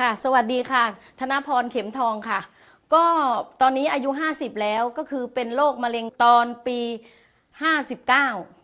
ค่ะ สวัสดีค่ะ ธนพรเข็มทองค่ะ ก็ตอนนี้อายุ 50 แล้วก็คือเป็นโรคมะเร็งตอนปี 59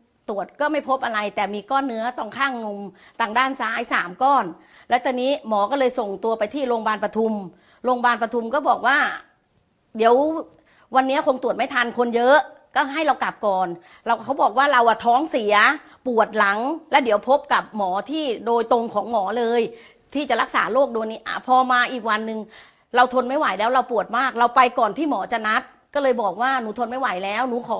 ตรวจก็ไม่พบอะไร แต่มีก้อนเนื้อตรงข้างนมทางด้านซ้ายสามก้อน แล้วตอนนี้หมอก็เลยส่งตัวไปที่โรงพยาบาลปทุม โรงพยาบาลปทุมก็บอกว่า เดี๋ยววันนี้คงตรวจไม่ทันคนเยอะก็ให้เรากลับก่อน เราเขาบอกว่าเราอะท้องเสียปวดหลัง แล้วเดี๋ยวพบกับหมอที่โดยตรงของหมอเลย ที่จะรักษาโรคโดนนี้พอมาอีกวันหนึ่งเราทนไม่ไหวแล้วเราปวดมาก เราไปก่อนที่หมอจะนัด ก็เลยบอกว่าหนูทนไม่ไหวแล้ว หนูขอ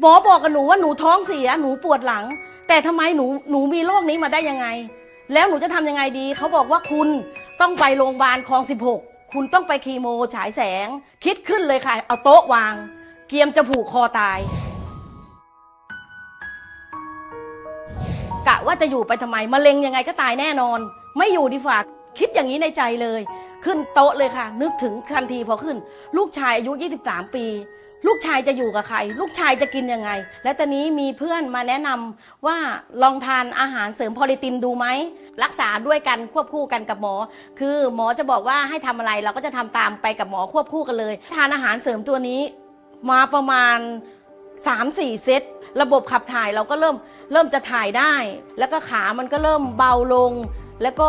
หมอบอกกับหนูว่าหนูท้องเสียหนูปวดหลัง แต่ทำไมหนูหนูมีโรคนี้มาได้ยังไง แล้วหนูจะทำยังไงดี เขาบอกว่าคุณต้องไปโรงพยาบาลคลอง 16 คุณต้องไปคีโมฉายแสง คิดขึ้นเลยค่ะ เอาโต๊ะวาง เกียมจะผูกคอตาย กะว่าจะอยู่ไปทำไมมะเร็งยังไงก็ตายแน่นอน ไม่อยู่ดีฝาก คิดอย่างนี้ในใจเลย ขึ้นโต๊ะเลยค่ะ นึกถึงทันทีพอขึ้น ลูกชายอายุ 23 ปี ลูกชายจะอยู่กับใคร ลูกชายจะกินยังไง และตอนนี้มีเพื่อนมาแนะนำว่าลองทานอาหารเสริมพอลิตินดูไหม รักษาด้วยกันควบคู่กันกับหมอ คือหมอจะบอกว่าให้ทำอะไรเราก็จะทำตามไปกับหมอควบคู่กันเลย ทานอาหารเสริมตัวนี้ มาประมาณ3 4เซตระบบขับถ่ายเราก็เริ่มเริ่มจะถ่ายได้ แล้วก็ขามันก็เริ่มเบาลง แล้วก็